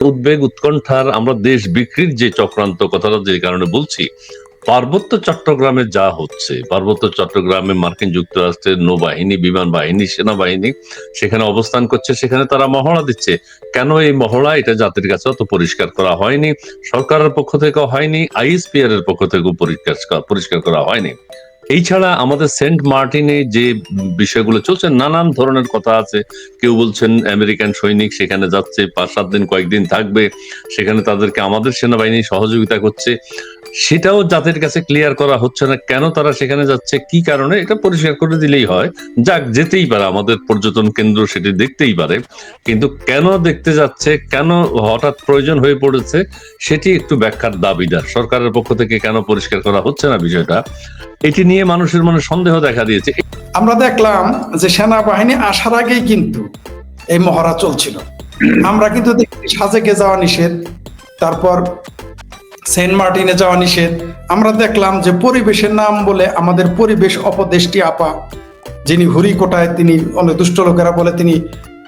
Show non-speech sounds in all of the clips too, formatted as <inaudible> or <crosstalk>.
উদ্বেগ, উৎকণ্ঠার আমরা দেশ বিক্রির যে চক্রান্ত কথাটা যে কারণে বলছি, পার্বত্য চট্টগ্রামে যা হচ্ছে, পার্বত্য চট্টগ্রামে মার্কিন যুক্তরাষ্ট্রের নৌবাহিনী, বিমান বাহিনী, সেনাবাহিনী সেখানে অবস্থান করছে, সেখানে তারা মহড়া দিচ্ছে। কেন এই মহড়া? এটা জাতির কাছে অত পরিষ্কার করা হয়নি, সরকারের পক্ষ থেকে হয়নি আইএসপিআর এর পক্ষ থেকেও পরিষ্কার পরিষ্কার করা হয়নি। এই ছাড়া আমাদের সেন্ট মার্টিনে যে বিষয়গুলো চলছে, নানান ধরনের কথা আছে। কেউ বলছেন আমেরিকান সৈনিক সেখানে যাচ্ছে পাঁচ সাত দিন কয়েকদিন থাকবে, সেখানে তাদেরকে আমাদের সেনাবাহিনী সহযোগিতা করছে। সেটাও জাতির কাছে ক্লিয়ার করা হচ্ছে না কেন তারা সেখানে যাচ্ছে, কি কারণে, এটা পরিষ্কার করে দিলেই হয়। যাক, যেতেই পারে, আমাদের পর্যটন কেন্দ্র সেটি দেখতেই পারে। কিন্তু কেন দেখতে যাচ্ছে, কেন হঠাৎ প্রয়োজন হয়ে পড়েছে, সেটি একটু ব্যাখ্যার দাবিদার সরকারের পক্ষ থেকে কেন পরিষ্কার করা হচ্ছে না বিষয়টা, এটি নিয়ে মানুষের মনে সন্দেহ দেখা দিয়েছে। আমরা দেখলাম যে সেনাবাহিনী আসার আগেই কিন্তু এই মহড়া চলছিল। আমরা কিন্তু সাজেকে যাওয়া নিষেধ, তারপর সেন্ট মার্টিনে যাওয়া নিষেধ। আমরা দেখলাম যে পরিবেশের নাম বলে আমাদের পরিবেশ অপদেষ্টি আপা, যিনি হুরি কোটায় তিনি অনেক দুষ্ট লোকেরা বলে তিনি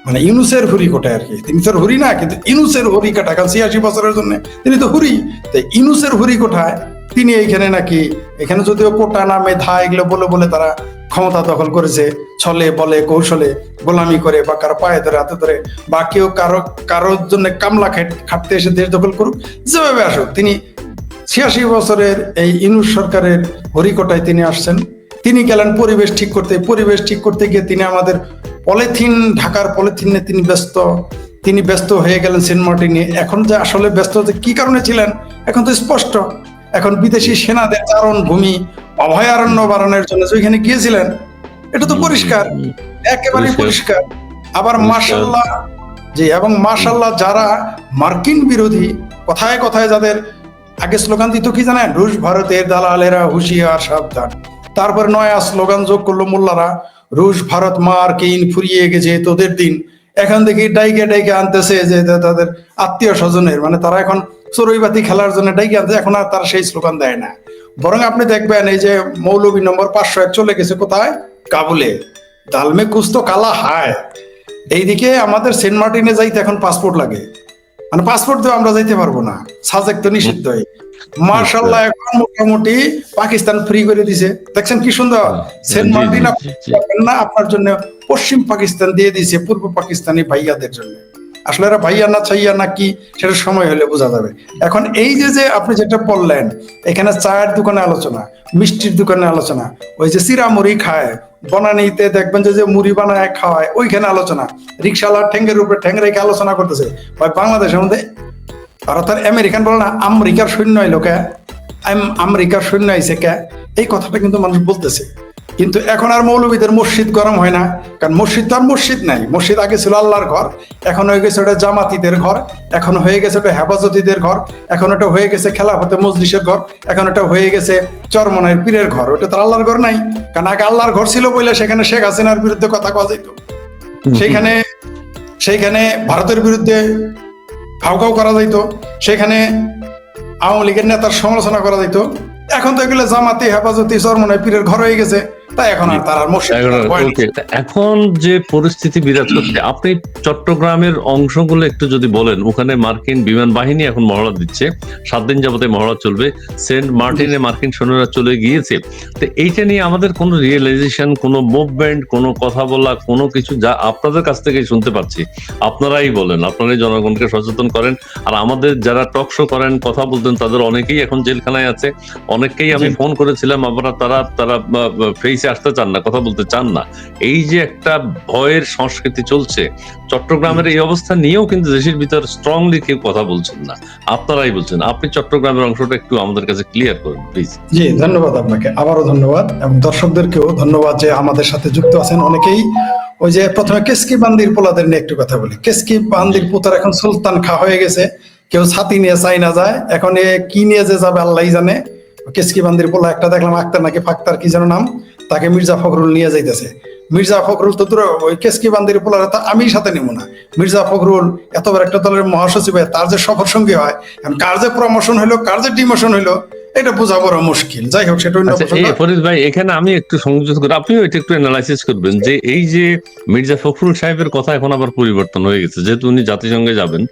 মানে ইউনুসের হুরি কোটায় আর কি। তিনি তো হুরি না, কিন্তু ইনুসের হুরি কাটা, কারণ ছিয়াশি বছরের জন্য তিনি তো হুরি। তো ইনুসের হুরি কোঠায় তিনি এইখানে নাকি, এখানে যদিও কোটা নামে ধা এগুলো বলে বলে তারা ক্ষমতা দখল করেছে, ছলে, বলে, কৌশলে গোলামি করে বা কারও পায়ে ধরে, হাতে ধরে বা কেউ কারও, কারোর জন্য কামলা খাট- খাটতে এসে দেশ দখল করুক, যেভাবে আসুক, তিনি ছিয়াশি বছরের এই ইনুস সরকারের হরিকোটায় তিনি আসছেন। তিনি গেলেন পরিবেশ ঠিক করতে। পরিবেশ ঠিক করতে গিয়ে তিনি আমাদের পলিথিন ঢাকার পলিথিনে তিনি ব্যস্ত। তিনি ব্যস্ত হয়ে গেলেন সেন্ট মার্টিনে। এখন যে আসলে ব্যস্ত যে কি কারণে ছিলেন এখন তো স্পষ্ট। এখন বিদেশি সেনাদের চারণ ভূমি অভয়ারণ্য বাড়ানোর জন্য যেখানে গিয়েছিলেন এটা তো পরিষ্কার। একেবারে পরিষ্কার। আবার। মাশাল্লাহ জি এবং মাশাল্লাহ যারা মার্কিন বিরোধী কথায় কথায় যাদের আগে স্লোগান দিত কি জানেন? রুশ ভারতের দালালেরা হুঁশিয়ার, সাবধান। তারপর নয়া স্লোগান যোগ করল মোল্লারা, রুশ ভারত মার মার্কিন ফুরিয়ে গেছে তোদের দিন। এখন দেখি ডাইকে ডাইকে আনতেছে যে তাদের আত্মীয় স্বজনের মানে তারা এখন চড়ুইবাতি খেলার জন্য ডাইকে আনতে, এখন আর তারা সেই স্লোগান দেয় না। বরং আপনি দেখবেন এই যে মৌলবী নম্বর পাঁচশো এক চলে গেছে কোথায়? কাবুলে। দালমে কুস্তো কালা হায়। এইদিকে আমাদের সেন্ট মার্টিনে যাইতে এখন পাসপোর্ট লাগে। মানে পাসপোর্ট দিয়ে আমরা যাইতে পারব না। সাজেক তো নিষিদ্ধই। মার্শাল্লাহ এখন মোটামুটি পাকিস্তান ফ্রি করে দিছে। দেখছেন কি সুন্দর? সেন্ট জি, জি, মার্টিন না আপনার জন্য পশ্চিম পাকিস্তান দিয়ে দিয়েছে পূর্ব পাকিস্তানি ভাইয়াদের জন্য। আসলে এরা ভাইয়া না ছাইয়া না কি সেটা সময় হলে বোঝা যাবে। এখন এই যে যে আপনি যেটা বললেন এখানে চায়ের দোকানে আলোচনা মিষ্টির দোকানে আলোচনা ওই যে চিরা মুড়ি খায় বনানিতে দেখবেন যে যে মুড়ি বানায় খাওয়ায় ওইখানে আলোচনা। রিক্সাওয়ালার ঠেঙ্গের উপরে ঠেঙ্গে রেখে আলোচনা করতেছে। ভাই বাংলাদেশের মধ্যে ভারত আর আমেরিকান বলে না আমেরিকার সৈন্য এলো কে আমেরিকার সৈন্য আইছে কে? এই কথাটা কিন্তু মানুষ বলতেছে। কিন্তু এখন আর মৌলবীদের মসজিদ গরম হয় না কারণ মসজিদ তো আর মসজিদ নাই। মসজিদ আগে ছিল আল্লাহর ঘর এখন হয়ে গেছে ওটা জামাতিদের ঘর এখন হয়ে গেছে ওটা হেফাজতিদের ঘর এখন ওটা হয়ে গেছে খেলাফতে মজলিসের ঘর এখন ওটা হয়ে গেছে চরমনের পীরের ঘর। ওটা তো আল্লাহর ঘর নাই কারণ আগে আল্লাহর ঘর ছিল বলে সেখানে শেখ হাসিনার বিরুদ্ধে কথা কওয়া যেত সেইখানে সেইখানে ভারতের বিরুদ্ধে ফাউকাও করা যাইতো। সেখানে আওয়ামী লীগের নেতার সমালোচনা করা যাইতো। এখন তো এগুলো জামাতি হেফাজতি চরমনায় পীরের ঘর হয়ে গেছে। তাই এখন আর তার তা এখন যে পরিস্থিতি বিরাজ <clears throat> করছে আপনি চট্টগ্রামের অংশগুলো একটু যদি বলেন ওখানে মার্কিন বিমান বাহিনী এখন মহড়া দিচ্ছে সাত দিন যাবতে মহড়া চলবে সেন্ট মার্টিনে মার্কিন সৈন্যরা চলে গিয়েছে। তো এইটা নিয়ে আমাদের কোনো রিয়েলাইজেশন কোনো মুভমেন্ট কোনো কথা বলা কোনো কিছু যা আপনাদের কাছ থেকে শুনতে পাচ্ছি আপনারাই বলেন আপনারাই জনগণকে সচেতন করেন আর আমাদের যারা টক শো করেন কথা বলতেন তাদের অনেকেই এখন জেলখানায় আছে অনেককেই আমি ফোন করেছিলাম আবার তারা তারা ফেসে আসতে চান না, কথা বলতে চান না। এই যে একটা ভয়ের সংস্কৃতি চলছে, চট্টগ্রামের এই অবস্থা নিয়েও কিন্তু দেশের ভিতর স্ট্রংলি কেউ কথা বলছেন না। আপনারাই বলছেন, আপনি চট্টগ্রামের অংশটা একটু আমাদের কাছে ক্লিয়ার করুন প্লিজ জি, ধন্যবাদ আপনাকে, আবারও ধন্যবাদ। এবং দর্শকদেরকেও ধন্যবাদ যে আমাদের সাথে যুক্ত আছেন অনেকেই। ওই যে প্রথমে কেসকি বান্দির পোলাদের নিয়ে একটু কথা বলি। কেসকি বান্দির পোতার এখন সুলতান খা হয়ে গেছে। কেউ ছাতি নিয়ে চাই না যায়। এখন এ কি নিয়ে যে যাবে আল্লাহ জানে। কেসকি বান্দির পোলা একটা দেখলাম, আক্তার নাকি ফাক্তার, কি যেন নাম। তাকে মির্জা ফখরুল নিয়ে যাইতেছে। মির্জা ফখরুল তো দূরে ওই কেসকি বান্দির পোলারে তো আমি সাথে নেব না। মির্জা ফখরুল এত বড় একটা দলের মহাসচিব হয়ে তার যে সফর সঙ্গী হয় এখন কার যে প্রমোশন হইল কার যে ডিমোশন হইল এটা বোঝা বড় মুশকিল। যাই হোক সেটা আচ্ছা ফরিদ ভাই এখানে আমি একটু সংযোগ করি আপনিও এটা একটু অ্যানালাইসিস করবেন যে এই যে মির্জা ফখরুল সাহেবের কথা এখন আবার পরিবর্তন হয়ে গেছে। যেহেতু উনি জাতিসংঘে যাবেন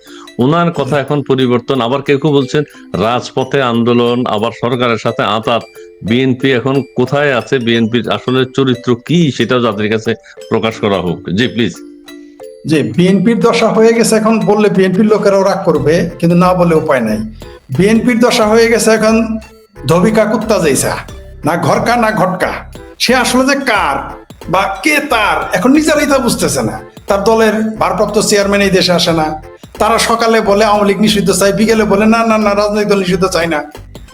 ওনার কথা এখন পরিবর্তন আবার কেউ কেউ বলছেন রাজপথে আন্দোলন আবার সরকারের সাথে আতাত বিএনপি এখন কোথায় আছে? বিএনপির আসলে চরিত্র কি সেটাও জাতির কাছে প্রকাশ করা হোক। জি প্লিজ যে বিএনপির দশা হয়ে গেছে এখন, বললে বিএনপির লোকেরাও রাগ করবে, কিন্তু না বলে উপায় নাই। বিএনপির দশা হয়ে গেছে এখন, ধবিকা কুত্তা যাইছা না ঘরকা, না ঘটকা। সে আসলে যে কার বা কে তার, এখন নিজেরাই তা বুঝতেছে না। তার দলের ভারপ্রাপ্ত চেয়ারম্যান এই দেশে আসে না। তারা সকালে বলে আওয়ামী লীগ নিষিদ্ধ চাই বিকেলে বলে না না না, রাজনৈতিক দল নিষিদ্ধ চাই না।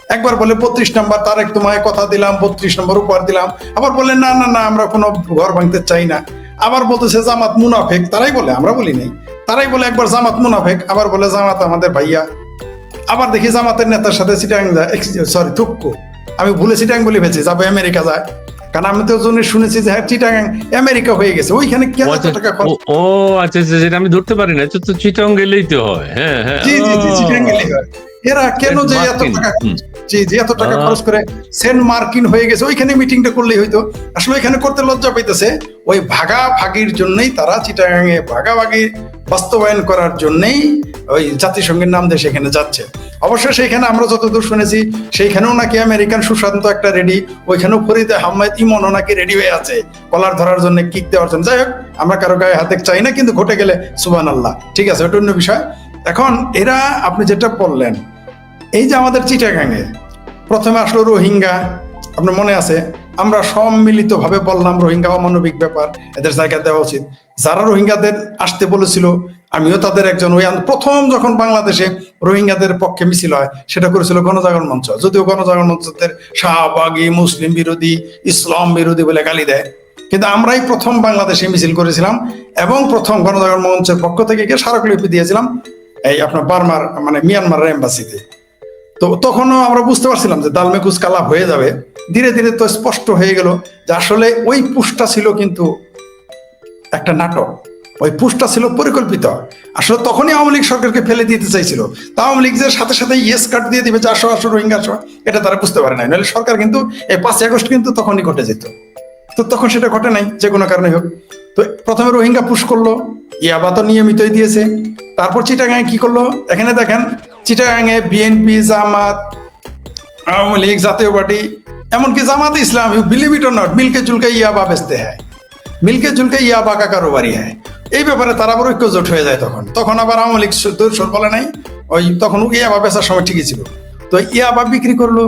একবার বলে বত্রিশ নম্বর তার এক তোমায় কথা দিলাম বত্রিশ নম্বর উপহার দিলাম। আবার বলে না না না আমরা কোনো ঘর ভাঙতে চাই না। আবার বলতেছে জামাত মুনাফেক। তারাই বলে আমরা বলি নাই। তারাই বলে একবার জামাত মুনাফেক। আবার বলে জামাত আমাদের ভাইয়া। আবার দেখি জামাতের নেতার সাথে সিটাং যায় সরি থুক্কু। আমি ভুলে সিটাং বলে ফেলছি যাবে আমেরিকা যায়। কারণ আমি তো জন্য শুনেছি যে হ্যাঁ চিটাং আমেরিকা হয়ে গেছে। ওইখানে আচ্ছা, টাকা খরচ? ও- আচ্ছা আচ্ছা যেটা আমি ধরতে পারি না তো তো গেলেই তো হয়। হ্যাঁ হ্যাঁ জি জি জি চিটাং গেলেই হয়। এরা কেন যে এত টাকা জি জি এত টাকা খরচ করে সেন্ট মার্কিন হয়ে গেছে ওইখানে মিটিংটা করলেই হয়তো আসলে এখানে করতে লজ্জা পাইতেছে। ওই ভাগা ভাগির জন্যই তারা চিটাগাঙে ভাগাভাগি বাস্তবায়ন করার জন্যই ওই জাতিসংঘের নাম দিয়ে সেখানে যাচ্ছে। অবশ্য সেখানে আমরা যতদূর শুনেছি সেইখানেও নাকি আমেরিকান সুশান্ত একটা রেডি ওইখানেও ফরিদে আহমেদ ইমনও নাকি রেডি হয়ে আছে কলার ধরার জন্য কিক দেওয়ার জন্য। যাই হোক আমরা কারও গায়ে হাতে চাই না কিন্তু ঘটে গেলে সুবান আল্লাহ ঠিক আছে ওটা অন্য বিষয়। এখন এরা আপনি যেটা বললেন এই যে আমাদের চিটাগাঙে প্রথমে আসলো রোহিঙ্গা, আপনার মনে আছে? আমরা সম্মিলিত ভাবে বললাম রোহিঙ্গা অমানবিক ব্যাপার, এদের জায়গা দেওয়া উচিত। যারা রোহিঙ্গাদের আসতে বলেছিল, আমিও তাদের একজন ওই প্রথম যখন বাংলাদেশে রোহিঙ্গাদের পক্ষে মিছিল হয়, সেটা করেছিল গণজাগরণ মঞ্চ। যদিও গণজাগরণ মঞ্চদের শাহবাগী, মুসলিম বিরোধী, ইসলাম বিরোধী বলে গালি দেয়। কিন্তু আমরাই প্রথম বাংলাদেশে মিছিল করেছিলাম এবং প্রথম গণজাগরণ মঞ্চের পক্ষ থেকে স্মারকলিপি দিয়েছিলাম এই আপনার বার্মার মানে মিয়ানমারের এম্বাসিতে তো তখনও আমরা বুঝতে পারছিলাম যে দালমে কুচকালা হয়ে যাবে। ধীরে ধীরে তো স্পষ্ট হয়ে গেল যে আসলে ওই পুষ্টা ছিল কিন্তু একটা নাটক। ওই পুষ্টা ছিল পরিকল্পিত। আসলে তখনই আওয়ামী লীগ সরকারকে ফেলে দিতে চাইছিল। তা আওয়ামী লীগ যে সাথে সাথে ইয়েস কার্ড দিয়ে দিবে, যে আসো আসো, রোহিঙ্গা আসো, এটা তারা বুঝতে পারে নাই। নাহলে সরকার কিন্তু এই পাঁচই আগস্ট কিন্তু তখনই ঘটে যেত। তো তখন সেটা ঘটে নাই, যে কোনো কারণে হোক। তো প্রথমে রোহিঙ্গা পুশ করল ইয়াবা তো নিয়মিতই দিয়েছে। তারপর চিটাগাঙে কি করল? এখানে দেখেন চিটাগাঙে বিএনপি, জামাত, আওয়ামী লীগ, জাতীয় পার্টি, এমনকি Jamaat Islam, you believe it not মিলকে জুলকে ইয়াবা বেচতে হয়। মিলকে জুলকে ইয়াবা কা কারোবারি হয়। এই ব্যাপারে তারা আবার ঐক্যজোট হয়ে যায় তখন। তখন আবার আওয়ামী লীগ সর বলে নাই। ওই তখন ইয়াবা বেচার সময় ঠিকই ছিল। তো ইয়াবা বিক্রি করল।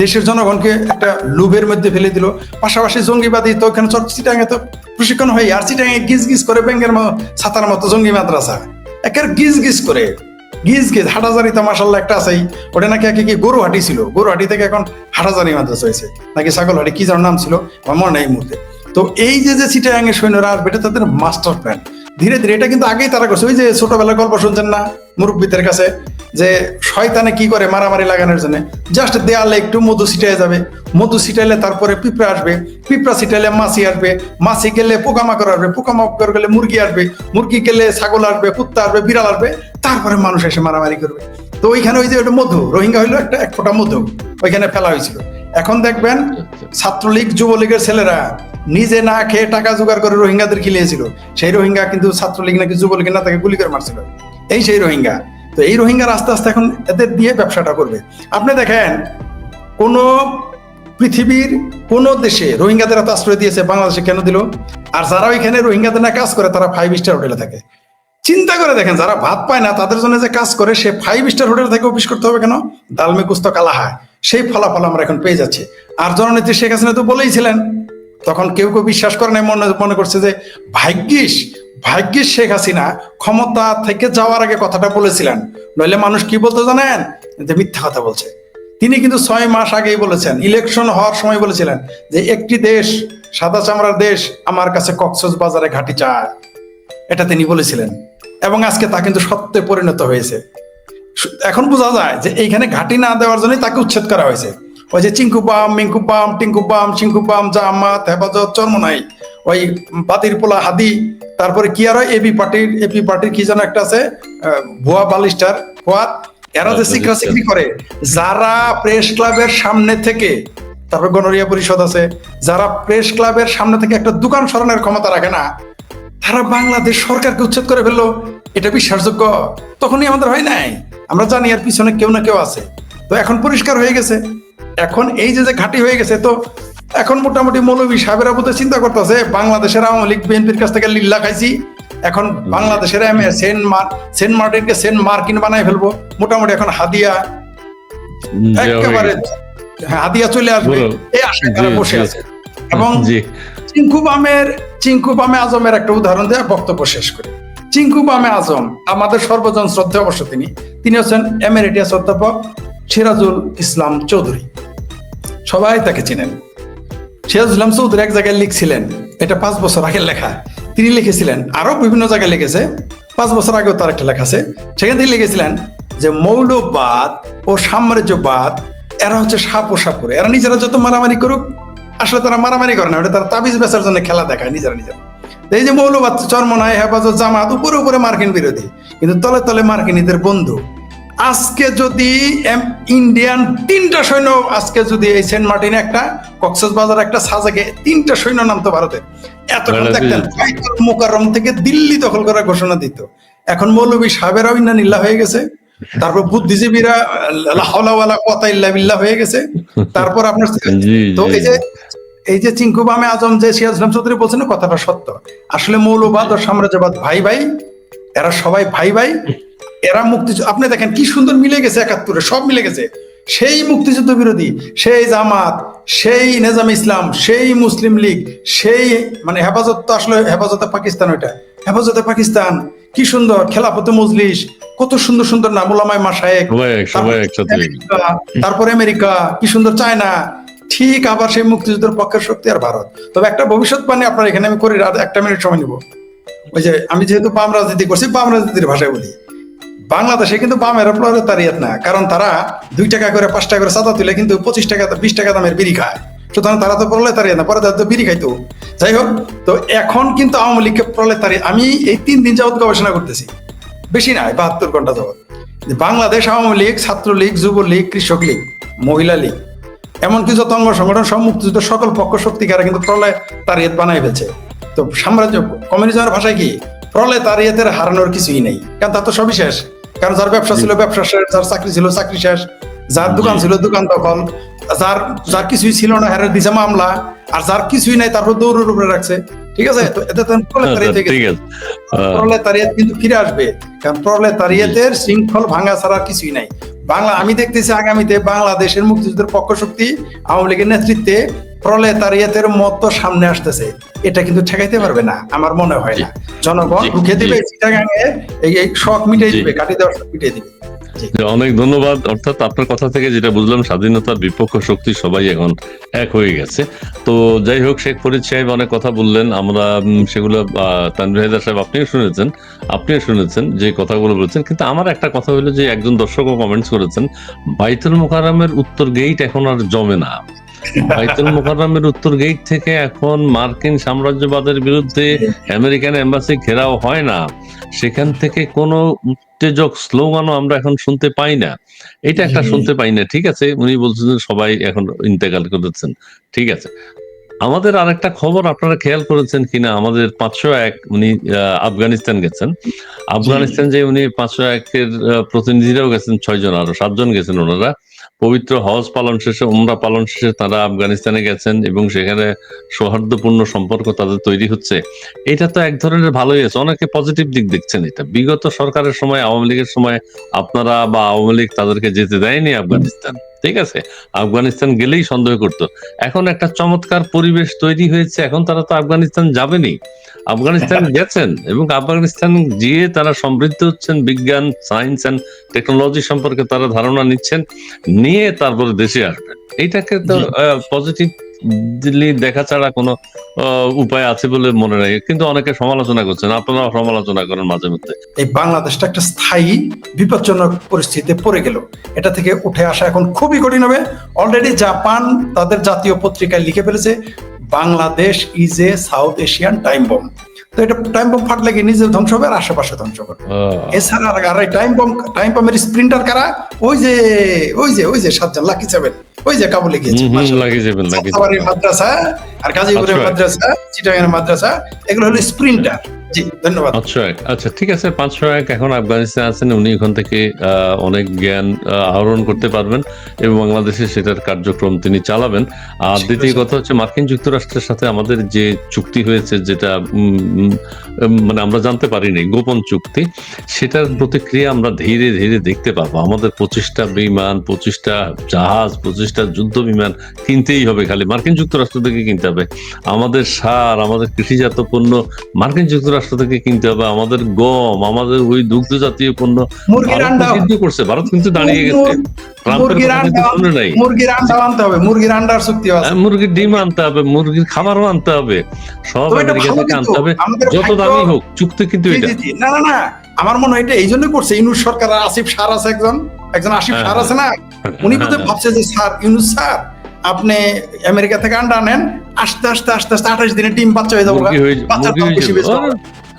দেশের জনগণকে একটা লুভের মধ্যে ফেলে দিল। পাশাপাশি জঙ্গিবাদী তো চট চিটাঙে তো প্রশিক্ষণ হয় আর চিটাঙে গিজ গিজ করে মতো ছাতার মতো জঙ্গি মাদ্রাসা। একের গিজ গিজ করে। গিজ গিজ হাটাজারি তো মাসাল্লাহ একটা আছে ওটা নাকি আগে কি গরু হাটি ছিল। গরু হাটি থেকে এখন হাটাজারি মাদ্রাসা হয়েছে। নাকি ছাগল হাটি কি যার নাম ছিল? আমার মনে নেই মুহূর্তে। তো এই যে যে এর সৈন্যরা আসবে, এটা তাদের মাস্টার প্ল্যান ধীরে ধীরে এটা কিন্তু আগেই তারা করছে। ওই যে ছোটবেলার গল্প শুনছেন না মুরব্বীদের কাছে? যে শয়তানে কি করে মারামারি লাগানোর জন্য? জাস্ট দেয়ালে একটু মধু ছিটাই যাবে। মধু ছিটাইলে তারপরে পিঁপড়া আসবে। পিঁপড়া ছিটাইলে মাছি আসবে। মাছি গেলে পোকামাকড় আসবে। পোকামাকড় গেলে মুরগি আসবে। মুরগি গেলে ছাগল আসবে, কুত্তা আসবে, বিড়াল আসবে। তারপরে মানুষ এসে মারামারি করবে। তো ওইখানে ওই যে ওটা মধু, রোহিঙ্গা হইল একটা এক ফোঁটা মধু। ওইখানে ফেলা হয়েছিল। এখন দেখবেন ছাত্রলীগ, যুবলীগের ছেলেরা নিজে না খেয়ে টাকা জোগাড় করে রোহিঙ্গাদের খিলিয়েছিল। সেই রোহিঙ্গা কিন্তু ছাত্রলীগ নাকি যুবলীগের না তাকে গুলি করে মারছিল। এই সেই রোহিঙ্গা। তো এই রোহিঙ্গার আস্তে আস্তে এখন এদের দিয়ে ব্যবসাটা করবে। আপনি দেখেন, কোন পৃথিবীর কোন দেশে রোহিঙ্গাদের এত আশ্রয় দিয়েছে, বাংলাদেশে কেন দিল? আর যারা ওইখানে রোহিঙ্গাদের না কাজ করে, তারা ফাইভ স্টার হোটেলে থাকে। চিন্তা করে দেখেন, যারা ভাত পায় না, তাদের জন্য যে কাজ করে, সে ফাইভ স্টার হোটেল থেকে অফিস করতে হবে কেন? দালমে কুস্ত কালা হয় সেই ফলাফল আমরা এখন পেয়ে যাচ্ছি। আর জননেত্রী শেখ হাসিনা তো বলেইছিলেন তখন কেউ কেউ বিশ্বাস করে নাই, মনে মনে করছে যে ভাগ্যিস ভাগ্যিস শেখ হাসিনা ক্ষমতা থেকে যাওয়ার আগে কথাটা বলেছিলেন। নইলে মানুষ কি বলতো জানেন? যে মিথ্যা কথা বলছে। তিনি কিন্তু ছয় মাস আগেই বলেছেন ইলেকশন হওয়ার সময় বলেছিলেন যে একটি দেশ, সাদা চামড়ার দেশ আমার কাছে কক্সবাজারে বাজারে ঘাঁটি চায়। এটা তিনি বলেছিলেন। এবং আজকে তা কিন্তু সত্যে পরিণত হয়েছে। এখন বোঝা যায় যে এইখানে ঘাঁটি না দেওয়ার জন্যই তাকে উচ্ছেদ করা হয়েছে। ওই যে চিঙ্কু পাম মিঙ্কু পাম টিঙ্কু পাম চিঙ্কু পাম জামাত হেফাজত চরমনাই ওই বাতির পোলা হাদি তারপরে কি আর এবি পার্টির এপি পার্টির কি যেন একটা আছে ভুয়া বালিস্টার ফুয়াদ এরা যে সিকরা সিকরি করে যারা প্রেস ক্লাবের সামনে থেকে তারপর গণরিয়া পরিষদ আছে যারা প্রেস ক্লাবের সামনে থেকে একটা দোকান সরানোর ক্ষমতা রাখে না তারা বাংলাদেশ সরকারকে উচ্ছেদ করে ফেলল। এটা বিশ্বাসযোগ্য? তখনই আমাদের হয় নাই। আমরা জানি এর পিছনে কেউ না কেউ আছে। তো এখন পরিষ্কার হয়ে গেছে। এখন এই যে যে ঘাঁটি হয়ে গেছে তো এখন মোটামুটি মৌলবী সাহেবেরা বোধহয় চিন্তা করতেছে বাংলাদেশের আওয়ামী লীগ বিএনপির কাছ থেকে লিল্লা খাইছি এখন বাংলাদেশের এম সেন্ট মার সেন্ট মার্টিনকে সেন্ট মার্কিন বানাই ফেলব মোটামুটি এখন হাদিয়া একেবারে হ্যাঁ, হাদিয়া চলে আসবে এই আশায় তারা বসে আছে। এবং জি। চিঙ্কু বামের চিঙ্কু বামে আজমের একটা উদাহরণ দেওয়া বক্তব্য শেষ করে। চিঙ্কু বামে আজম আমাদের সর্বজন শ্রদ্ধা অবশ্য তিনি। তিনি হচ্ছেন এমেরিটিয়াস অধ্যাপক সিরাজুল ইসলাম চৌধুরী। সবাই তাকে চিনেন। সিরাজুল ইসলাম চৌধুরী এক জায়গায় লিখছিলেন, এটা পাঁচ বছর আগের লেখা। তিনি লিখেছিলেন, আরও বিভিন্ন জায়গায় লিখেছে, পাঁচ বছর আগেও তার একটা লেখা আছে। সেখান থেকে লিখেছিলেন যে মৌলবাদ ও সাম্রাজ্যবাদ, এরা হচ্ছে সাপ ও সাপ করে এরা নিজেরা যত মারামারি করুক, আসলে তারা মারামারি করে না ওটা তারা তাবিজ বেচার জন্য খেলা দেখায় নিজেরা নিজেরা। এই যে মৌলবাদ, চরমনায়, হেফাজত, জামাত, উপরে উপরে মার্কিন বিরোধী। কিন্তু তলে তলে মার্কিনীদের বন্ধু। আজকে যদি ইন্ডিয়ান তিনটা সৈন্য আজকে যদি এই সেন্ট মার্টিনে একটা কক্সেস বাজার একটা সাজাকে তিনটা সৈন্য নামতো ভারতে। দেখতেন যেত। থেকে দিল্লি দখল করার ঘোষণা দিত। এখন মৌলবী সাহেবেরাও ইন্না নিল্লা হয়ে গেছে। তারপর বুদ্ধিজীবীরা লা হাওলা ওয়ালা কুওয়াতা ইল্লা বিল্লাহ হয়ে গেছে। তারপর আপনার <laughs> তো এই যে এই যে চিঙ্কু বামে আজম যে সিরাজ ইসলাম চৌধুরী বলছেন কথাটা সত্য। আসলে মৌলবাদ ও সাম্রাজ্যবাদ ভাই ভাই এরা সবাই ভাই ভাই এরা মুক্তি আপনি দেখেন কি সুন্দর মিলে গেছে একাত্তরে সব মিলে গেছে। সেই মুক্তিযুদ্ধ বিরোধী সেই জামাত সেই নেজাম ইসলাম সেই মুসলিম লীগ সেই মানে হেফাজত তো আসলে হেফাজতে পাকিস্তান ওইটা। হেফাজতে পাকিস্তান কি সুন্দর খেলাফতে মজলিস কত সুন্দর সুন্দর নাম ওলামায় মাসায়েক তারপর আমেরিকা কি সুন্দর চায়না। ঠিক আবার সেই মুক্তিযুদ্ধের পক্ষের শক্তি আর ভারত। তবে একটা ভবিষ্যৎবাণী আপনার এখানে আমি করি রাত একটা মিনিট সময় নিব। ওই যে আমি যেহেতু বাম রাজনীতি করছি বাম রাজনীতির ভাষায় বলি। বাংলাদেশে কিন্তু বামের প্রলেতারিয়াত না, কারণ তারা দুই টাকা করে, পাঁচ টাকা করে চাঁদা তুলে কিন্তু পঁচিশ টাকা, বিশ টাকা দামের বিড়ি খায়। সুতরাং তারা তো প্রলেতারিয়াত না, পরে তারা তো বিড়ি খাইতো। যাই হোক, তো এখন কিন্তু আওয়ামী লীগকে প্রলেতারি আমি এই তিন দিন যাবত গবেষণা করতেছি। বেশি নাই, বাহাত্তর ঘণ্টা যাবত বাংলাদেশ আওয়ামী লীগ, ছাত্রলীগ, যুবলীগ, কৃষক লীগ, মহিলা লীগ, এমনকি যত অঙ্গ সংগঠন, সব মুক্তিযুদ্ধ সকল পক্ষ শক্তিকারা কিন্তু প্রলয় তারিয়ত বানাই ফেলছে। তো সাম্রাজ্য, কমিউনিজমের ভাষায় কি? প্রলয় তারিয়তের হারানোর কিছুই নেই, কারণ তার তো সবই শেষ। কারণ যার ব্যবসা ছিল ব্যবসা শেষ যার চাকরি ছিল চাকরি শেষ। যার দোকান ছিল দোকান দখল। যার যার কিছুই ছিল না হারের দিছে মামলা। আর যার কিছুই নাই তারপর দৌড়ের উপরে রাখছে। ঠিক আছে? তো এতে তো প্রলেতারিয়াত কিন্তু ফিরে আসবে। কারণ প্রলেতারিয়াতের শৃঙ্খল ভাঙা ছাড়া কিছুই নাই। বাংলা আমি দেখতেছি আগামীতে বাংলাদেশের মুক্তিযুদ্ধের পক্ষ শক্তি আওয়ামী লীগের নেতৃত্বে প্রলেতারিয়াতের মতো সামনে আসতেছে। এটা কিন্তু ঠেকাইতে পারবে না আমার মনে হয় না। জনগণ রুখে দিবে চিটাগাঙে এই এই শখ মিটিয়ে দিবে কাটি দেওয়ার শখ মিটিয়ে দিবে। অনেক ধন্যবাদ। অর্থাৎ আপনার কথা থেকে যেটা বুঝলাম স্বাধীনতার বিপক্ষ শক্তি সবাই এখন এক হয়ে গেছে। তো যাই হোক শেখ ফরিদ সাহেব অনেক কথা বললেন। আমরা সেগুলো হায়দার সাহেব আপনিও শুনেছেন আপনিও শুনেছেন যে কথাগুলো বলেছেন। কিন্তু আমার একটা কথা হলো যে একজন দর্শকও কমেন্টস করেছেন বাইতুল মোকাররমের উত্তর গেট এখন আর জমে না। বাইতুল মোকাররমের উত্তর গেট থেকে এখন মার্কিন সাম্রাজ্যবাদের বিরুদ্ধে আমেরিকান এম্বাসি ঘেরাও হয় না। সেখান থেকে কোনো উত্তেজক স্লোগানও আমরা এখন শুনতে পাই না। এটা একটা শুনতে পাই না ঠিক আছে? উনি বলছেন সবাই এখন ইন্তেকাল করেছেন ঠিক আছে? আমাদের আরেকটা খবর আপনারা খেয়াল করেছেন কিনা? আমাদের পাঁচশো এক উনি আফগানিস্তান গেছেন। আফগানিস্তান যে উনি পাঁচশো একের প্রতিনিধিরাও গেছেন ছয়জন আরও সাতজন গেছেন ওনারা। পবিত্র হজ পালন শেষে, উমরা পালন শেষে তারা আফগানিস্তানে গেছেন এবং সেখানে সৌহার্দ্যপূর্ণ সম্পর্ক তাদের তৈরি হচ্ছে। এটা তো এক ধরনের ভালোই আছে। অনেকে পজিটিভ দিক দেখছেন এটা। বিগত সরকারের সময়, আওয়ামী লীগের সময় আপনারা বা আওয়ামী লীগ তাদেরকে যেতে দেয়নি আফগানিস্তান। ঠিক আছে? আফগানিস্তান গেলেই সন্দেহ করতো। এখন একটা চমৎকার পরিবেশ তৈরি হয়েছে এখন তারা তো আফগানিস্তান যাবেনি। আফগানিস্তান <laughs> গেছেন এবং আফগানিস্তান গিয়ে তারা সমৃদ্ধ হচ্ছেন বিজ্ঞান সায়েন্স অ্যান্ড টেকনোলজি সম্পর্কে তারা ধারণা নিচ্ছেন নিয়ে তারপরে দেশে আসবেন। এইটাকে তো পজিটিভ দেখা ছাড়া কোনো উপায় আছে বলে মনে নাই। কিন্তু অনেকে সমালোচনা করছেন আপনারাও সমালোচনা করেন মাঝে মধ্যে। এই বাংলাদেশটা একটা স্থায়ী বিপজ্জনক পরিস্থিতিতে পড়ে গেল। এটা থেকে উঠে আসা এখন খুবই কঠিন হবে। অলরেডি জাপান তাদের জাতীয় পত্রিকায় লিখে ফেলেছে Bangladesh is a South Asian time bomb তো এটা টাইম বম ফাটলে কি নিজে ধ্বংস হবে আর আশেপাশে ধ্বংস করবে এছাড়া আর- আর টাইম বম টাইম বমের স্প্রিন্টার কারা? ওই যে ওই যে ওই যে সাতজন লাকি সেভেন ওই যে কাবুলে গিয়েছে মাদ্রাসা আর গাজীপুরের আচ্ছা। মাদ্রাসা চিটাগাংয়ের মাদ্রাসা এগুলো হলো স্প্রিন্টার। জি ধন্যবাদ। পাঁচশো এক আচ্ছা ঠিক আছে পাঁচশো এক এখন আফগানিস্তান আছেন উনি ওখান থেকে অনেক জ্ঞান আহ, আহরণ করতে পারবেন এবং বাংলাদেশে সেটার কার্যক্রম তিনি চালাবেন। আর দ্বিতীয় কথা হচ্ছে মার্কিন যুক্তরাষ্ট্রের সাথে আমাদের যে চুক্তি হয়েছে যেটা মানে আমরা জানতে পারিনি গোপন চুক্তি সেটার প্রতিক্রিয়া আমরা ধীরে ধীরে দেখতে পাবো। আমাদের পঁচিশটা বিমান পঁচিশটা জাহাজ পঁচিশটা যুদ্ধ বিমান কিনতেই হবে খালি। মার্কিন যুক্তরাষ্ট্র থেকে কিনতে হবে। আমাদের সার আমাদের কৃষিজাত পণ্য মার্কিন যুক্তরাষ্ট্র থেকে কিনতে হবে আমাদের গম আমাদের ওই দুগ্ধ জাতীয় পণ্য করছে ভারত কিন্তু দাঁড়িয়ে গেছে। মুরগির আনতে হবে মুরগির আন্ডার চুক্তি আছে। হ্যাঁ, মুরগির ডিম আনতে হবে মুরগির খাবারও আনতে হবে সব আমেরিকা থেকে আনতে হবে যত দামি হোক চুক্তি কিন্তু এটা। না না না আমার মনে হয় এটা এই জন্য করছে ইউনুস সরকার আসিফ সার আছে একজন একজন আসিফ হ্যাঁ, সার আছে না? উনি বোধহয় ভাবছে যে স্যার ইউনুস স্যার আপনি আমেরিকা থেকে আন্ডা নেন আস্তে আস্তে আস্তে আস্তে আঠাশ দিনে টিম বাচ্চা হয়ে যাব। বাচ্চার দাম বেশি বেশি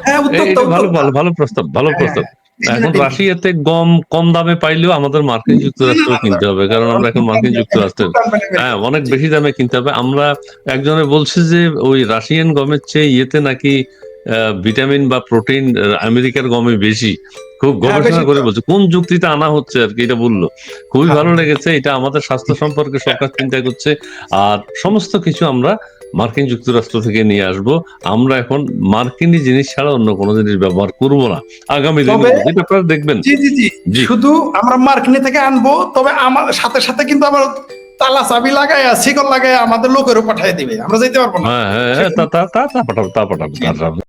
হ্যাঁ উদ্যোক্তা ভালো ভালো ভালো প্রস্তাব ভালো হ্যাঁ, প্রস্তাব। এখন রাশিয়াতে গম কম দামে পাইলেও আমাদের মার্কিন যুক্তরাষ্ট্র কিনতে হবে কারণ আমরা এখন মার্কিন <laughs> যুক্তরাষ্ট্রের হ্যাঁ অনেক বেশি দামে কিনতে হবে। আমরা একজনে বলছে যে ওই রাশিয়ান গমের চেয়ে ইয়েতে নাকি ভিটামিন বা প্রোটিন আমেরিকার গমে বেশি। খুব হ্যাঁ, গবেষণা করে বলছে কোন যুক্তিতে আনা হচ্ছে আর কি এটা বলল। খুবই হ্যাঁ। ভালো লেগেছে এটা আমাদের স্বাস্থ্য সম্পর্কে সরকার চিন্তা করছে। আর সমস্ত কিছু আমরা মার্কিন যুক্তরাষ্ট্র থেকে নিয়ে আসব। আমরা এখন মার্কিনী জিনিস ছাড়া অন্য কোনো জিনিস ব্যবহার করব না। আগামী দিনে যেটা আপনারা দেখবেন। জি জি জি। জি। শুধু আমরা মার্কিনে থেকে আনব তবে আমার সাথে সাথে কিন্তু আবার তালা চাবি লাগায় শিকল লাগায় আমাদের লোকেরও পাঠিয়ে দিবে। আমরা যেতে পারব না। হ্যাঁ হ্যাঁ হ্যাঁ, তা তা তা পাঠাবো তা পাঠাবো।